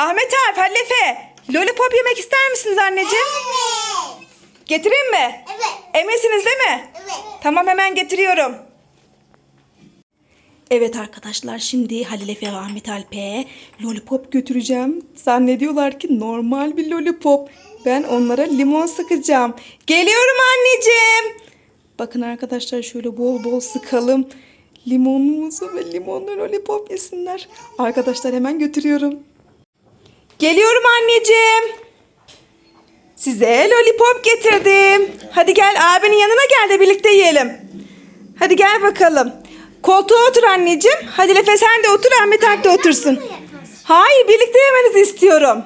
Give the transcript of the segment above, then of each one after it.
Ahmet Alp, Hallefe. Lollipop yemek ister misiniz anneciğim? Evet. Getireyim mi? Evet. Eminsiniz değil mi? Evet. Tamam hemen getiriyorum. Evet arkadaşlar şimdi Halil Efe ve Ahmet Alp'e lollipop götüreceğim. Zannediyorlar ki normal bir lollipop. Ben onlara limon sıkacağım. Geliyorum anneciğim. Bakın arkadaşlar şöyle bol bol sıkalım. Limonumuzu ve limonlu lollipop yesinler. Arkadaşlar hemen götürüyorum. Geliyorum anneciğim. Size lollipop getirdim. Hadi gel abinin yanına gel de birlikte yiyelim. Hadi gel bakalım. Koltuğa otur anneciğim. Hadi Lefe sen de otur Ahmet Alp de otursun. Hayır birlikte yemenizi istiyorum.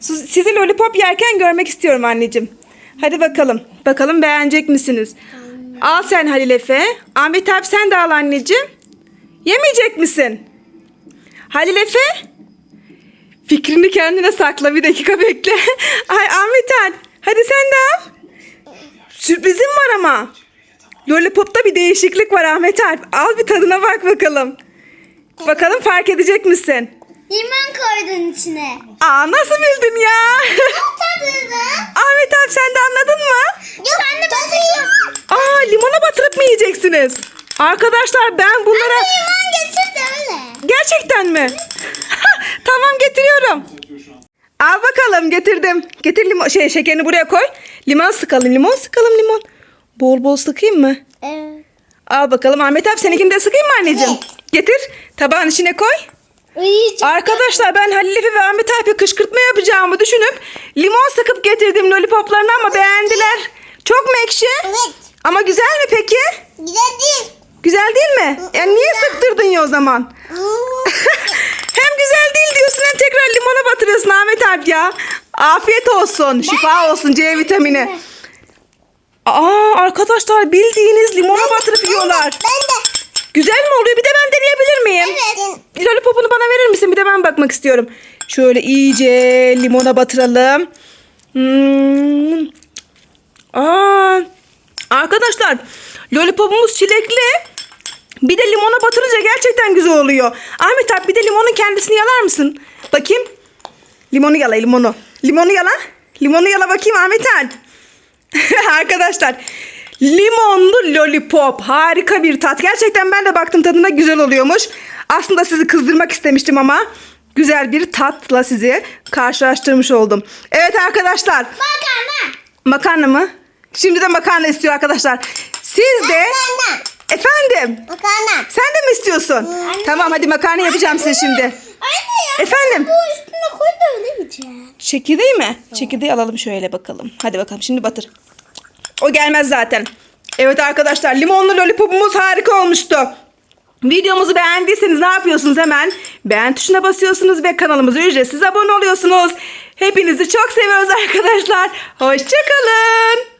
Siz- Sizi lollipop yerken görmek istiyorum anneciğim. Hadi bakalım. Bakalım beğenecek misiniz? Al sen Halil Efe. Ahmet Alp sen de al anneciğim. Yemeyecek misin? Halil Efe? Fikrini kendine sakla bir dakika bekle. Ay Ahmet Alp hadi sen de al. Sürprizim var ama. Lollipop'ta bir değişiklik var Ahmet Alp. Al bir tadına bak bakalım. Bakalım fark edecek misin? Limon koydun içine. Aa nasıl bildin ya? Tadını. Ahmet Alp sen de anladın mı? Yok ben de batırıyorum. Aa limona batırıp mı yiyeceksiniz? Arkadaşlar ben bunlara... Limon getir de öyle. Gerçekten mi? Tamam getiriyorum. Al bakalım getirdim. Getir limon şey şekerini buraya koy. Limon sıkalım. Limon sıkalım limon. Bol bol sıkayım mı? Evet. Al bakalım Ahmet abi seninkini de sıkayım mı anneciğim? Evet. Getir. Tabağın içine koy. Uyuyacak. Arkadaşlar ben Halil Efe ve Ahmet abi kışkırtma yapacağımı düşünüp limon sıkıp getirdim lollipoplarını ama beğendiler. Çok mu ekşi? Evet. Ama güzel mi peki? Güzel değil. Güzel değil mi? Yani niye sıktırdın ya o zaman? hem güzel değil diyorsun hem tekrar limona batırıyorsun Ahmet Alp ya. Afiyet olsun, şifa olsun C vitamini. Aa arkadaşlar bildiğiniz limona batırıp yiyorlar. Ben de. Güzel mi oluyor? Bir de ben deneyebilir miyim? Evet. Lollipopunu bana verir misin? Bir de ben bakmak istiyorum. Şöyle iyice limona batıralım. Hmm. Aa, arkadaşlar lollipopumuz çilekli. Bir de limona batırınca gerçekten güzel oluyor. Ahmet abi bir de limonun kendisini yalar mısın? Bakayım. Limonu yala limonu. Limonu yala. Limonu yala bakayım Ahmet Alp. Arkadaşlar limonlu lollipop harika bir tat. Gerçekten ben de baktım tadına güzel oluyormuş. Aslında sizi kızdırmak istemiştim ama güzel bir tatla sizi karşılaştırmış oldum. Evet arkadaşlar Makarna. makarna mı? Şimdi de makarna istiyor arkadaşlar. Siz de Makarna. efendim Makarna. sen de mi istiyorsun? Tamam hadi makarna yapacağım size şimdi. Anne. Efendim? Bu koy da öyle yiyeceğim. Çekirdeği mi? Çekirdeği alalım şöyle bakalım. Hadi bakalım şimdi batır. O gelmez zaten. Evet arkadaşlar limonlu lollipopumuz harika olmuştu. Videomuzu beğendiyseniz ne yapıyorsunuz hemen? Beğen tuşuna basıyorsunuz ve kanalımıza ücretsiz abone oluyorsunuz. Hepinizi çok seviyoruz arkadaşlar. Hoşçakalın.